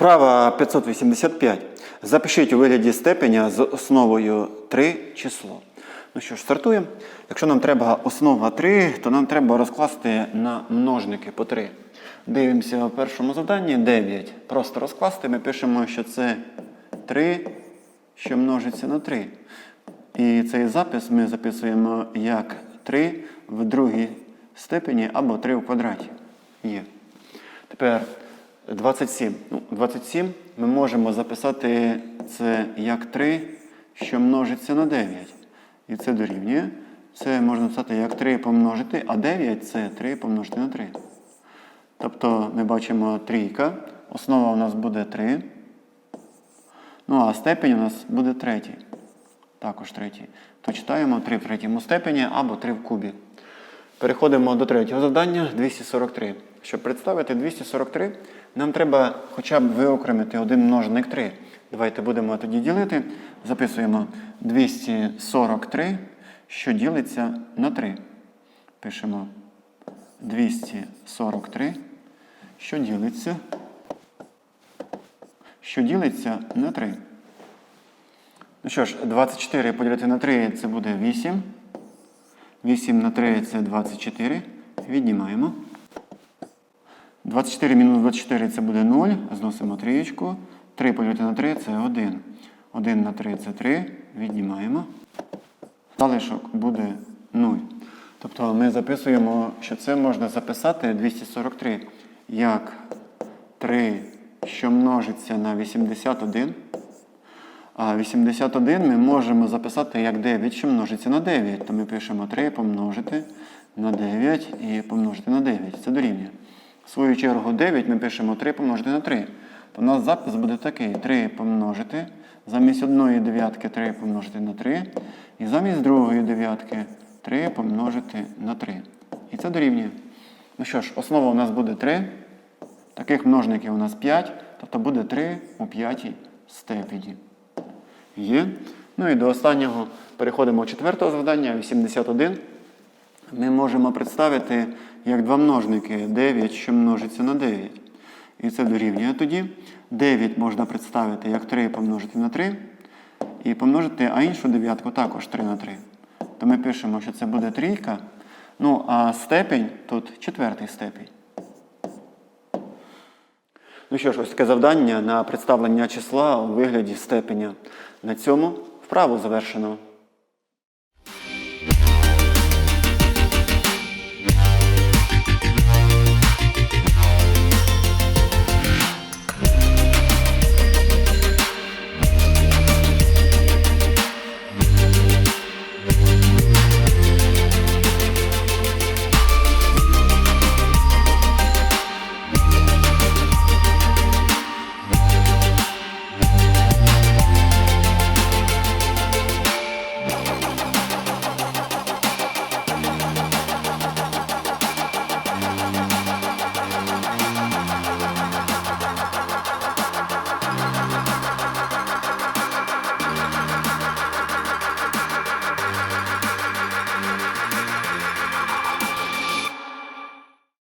Вправа 585. Запишіть у вигляді степеня з основою 3 число. Ну що ж, стартуємо. Якщо нам треба основа 3, то нам треба розкласти на множники по 3. Дивимося в першому завданні 9. Просто розкласти. Ми пишемо, що це 3, що множиться на 3. І цей запис ми записуємо як 3 в другій степені або 3 в квадраті. Є. Тепер 27. Ну, 27 ми можемо записати це як 3, що множиться на 9. І це дорівнює. Це можна написати як 3 помножити, а 9 це 3 помножити на 3. Тобто ми бачимо трійка. Основа у нас буде 3. Ну а степень у нас буде третій. Також третій. То читаємо 3 в третьому степені або 3 в кубі. Переходимо до третього завдання 243. Щоб представити 243, нам треба хоча б виокремити один множник 3. Давайте будемо тоді ділити. Записуємо 243, що ділиться на 3. Пишемо 243, що ділиться, що ділиться на 3. Ну що ж, 24 поділити на 3 це буде 8. 8 на 3 це 24. Віднімаємо. 24 мінус 24 це буде 0. Зносимо трієчку. 3 поділити на 3 це 1. 1 на 3 це 3. Віднімаємо. Залишок буде 0. Тобто ми записуємо, що це можна записати 243 як 3, що множиться на 81. А 81 ми можемо записати як 9, що множиться на 9. То ми пишемо 3 помножити на 9 і помножити на 9. Це дорівнює. В свою чергу 9 ми пишемо 3 помножити на 3. То у нас запис буде такий: 3 помножити. Замість одної дев'ятки 3 помножити на 3. І замість другої дев'ятки 3 помножити на 3. І це дорівнює. Ну що ж, основа у нас буде 3. Таких множників у нас 5, тобто буде 3 у п'ятій степені. Є. Ну і до останнього переходимо до четвертого завдання, 81. Ми можемо представити як два множники 9, що множиться на 9. І це дорівнює тоді. 9 можна представити як 3 помножити на 3. І помножити, а іншу дев'ятку також 3 на 3. То ми пишемо, що це буде трійка. Ну, а степень тут четвертий степень. Ну що ж, ось таке завдання на представлення числа у вигляді степеня. На цьому вправу завершено.